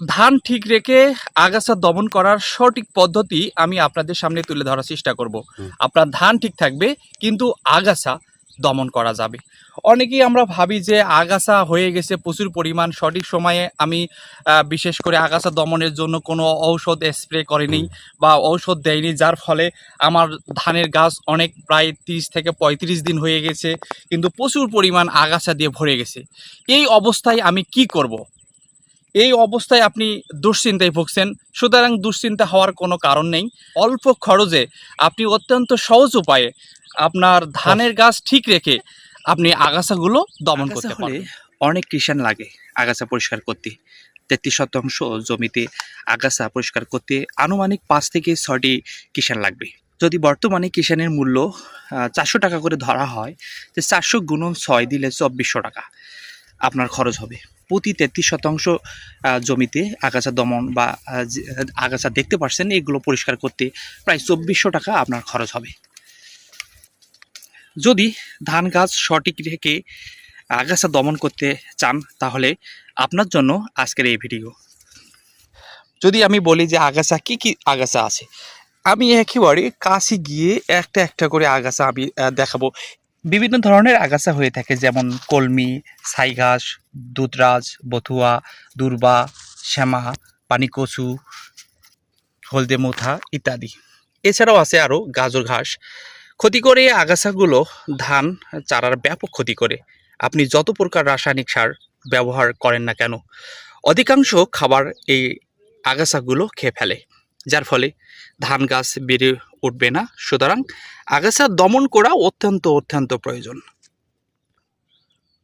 ধান ঠিক রেখে আগাছা দমন করার সঠিক পদ্ধতি আমি আপনাদের সামনে তুলে ধরার চেষ্টা করব। আপনার ধান ঠিক থাকবে কিন্তু আগাছা দমন করা যাবে। অনেকেই আমরা ভাবি যে আগাছা হয়ে গেছে প্রচুর পরিমাণ। সঠিক সময়ে আমি বিশেষ করে আগাছা দমনের জন্য কোনো ঔষধ স্প্রে করিনি বা ঔষধ দেয়নি যার ফলে আমার ধানের গাছ অনেক প্রায় তিরিশ থেকে পঁয়ত্রিশ দিন হয়ে গেছে কিন্তু প্রচুর পরিমাণ আগাছা দিয়ে ভরে গেছে। এই অবস্থায় আমি কি করব। এই অবস্থায় আপনি দুশ্চিন্তায় ভুগছেন সুতরাং দুশ্চিন্তা হওয়ার কোনো কারণ নেই। অল্প খরচে আপনি অত্যন্ত সহজ উপায়ে আপনার ধানের গাছ ঠিক রেখে আপনি আগাছাগুলো দমন আগাছা করতে পারেন অনেক কৃষাণ লাগে আগাছা পরিষ্কার করতে। তেত্রিশ শতাংশ জমিতে আগাছা পরিষ্কার করতে আনুমানিক পাঁচ থেকে ছয়টি কিষান লাগবে। যদি বর্তমানে কিষানের মূল্য চারশো টাকা করে ধরা হয় যে চারশো গুণন ছয় দিলে চব্বিশশো টাকা। আপনার খরচ হবে। প্রতি তেত্রিশ শতাংশ জমিতে আগাছা দমন বা আগাছা দেখতে পাচ্ছেন এগুলো পরিষ্কার করতে প্রায় চব্বিশশো টাকা আপনার খরচ হবে। যদি ধান গাছ সঠিক রেখে আগাছা দমন করতে চান, তাহলে আপনার জন্য আজকের এই ভিডিও। যদি আমি বলি যে আগাছা কি কি আগাছা আছে, আমি একেবারে কাছে গিয়ে একটা একটা করে আগাছা আমি দেখাবো। বিভিন্ন ধরনের আগাছা হয়ে থাকে, যেমন কলমি ছাইঘাস দুধরাজ, বথুয়া, দুর্বা, শ্যামা, পানিকচু, হলদে মোথা ইত্যাদি। এছাড়াও আছে আরও গাজর ঘাস। ক্ষতি করে এই আগাছাগুলো ধান, চারার ব্যাপক ক্ষতি করে। আপনি যত প্রকার রাসায়নিক সার ব্যবহার করেন না কেন, অধিকাংশ খাবার এই আগাছাগুলো খেয়ে ফেলে। যার ফলে ধান গাছ বেড়ে উঠবে না। সুতরাং আগাছা দমন করা অত্যন্ত অত্যন্ত প্রয়োজন।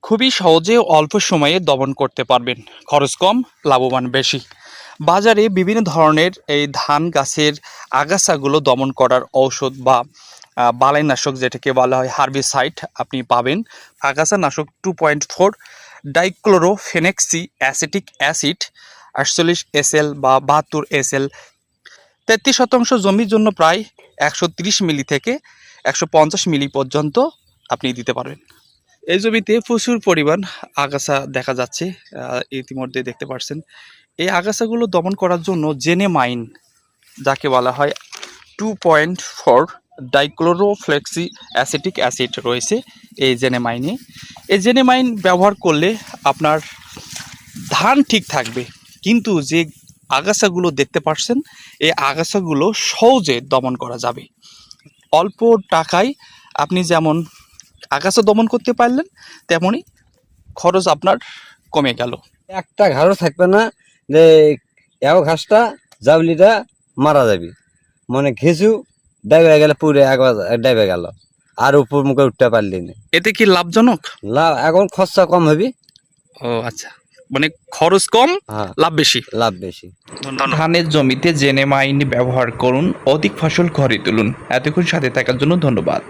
খুবই সহজে অল্প সময়ে দমন করতে পারবেন। খরচ কম, লাভবান বেশি। বাজারে বিভিন্ন ধরনের এই ধান গাছের আগাছাগুলো দমন করার ঔষধ বা বালাইনাশক যেটাকে বলা হয় হার্বিসাইড আপনি পাবেন। আগাছা নাশক two point four dichlorophenoxy acetic acid আটচল্লিশ এসএল বা বাহাত্তর এসএল তেত্রিশ শতাংশ জমির জন্য প্রায় একশো মিলি থেকে একশো পঞ্চাশ মিলি পর্যন্ত আপনি দিতে পারবেন। এই জমিতে প্রচুর পরিমাণ আগাছা দেখা যাচ্ছে ইতিমধ্যে দেখতে পাচ্ছেন এই আগাছাগুলো দমন করার জন্য জেনে মাইন যাকে বলা হয় two point four dichlorophenoxy acetic acid রয়েছে এই জেনেমাইনে এই জেনেমাইন ব্যবহার করলে আপনার ধান ঠিক থাকবে, কিন্তু যে আগাছাগুলো দেখতে পাচ্ছেন এই আগাছাগুলো সহজে দমন করা যাবে। অল্প টাকায় আপনি যেমন আগাছা দমন করতে পারলেন তেমনই খরচ আপনার কমে গেল। একটা ঘাড়ও থাকবে না যে এও ঘাসটা জাবলিটা মারা যাবে। মানে ঘেঁচু ডাইবে গেলে পুরে একবার ডাইবে গেল। আর উপর মুখে উঠতে পারলি না। এতে কি লাভজনক? লাভ এখন খরচা কম হবে। ও আচ্ছা। মানে খরচ কম হ্যাঁ। লাভ বেশি। লাভ বেশি। ধানের জমিতে জেনে মাইন ব্যবহার করুন অধিক ফসল ঘরে তুলুন। এতক্ষণ সাথে থাকার জন্য ধন্যবাদ।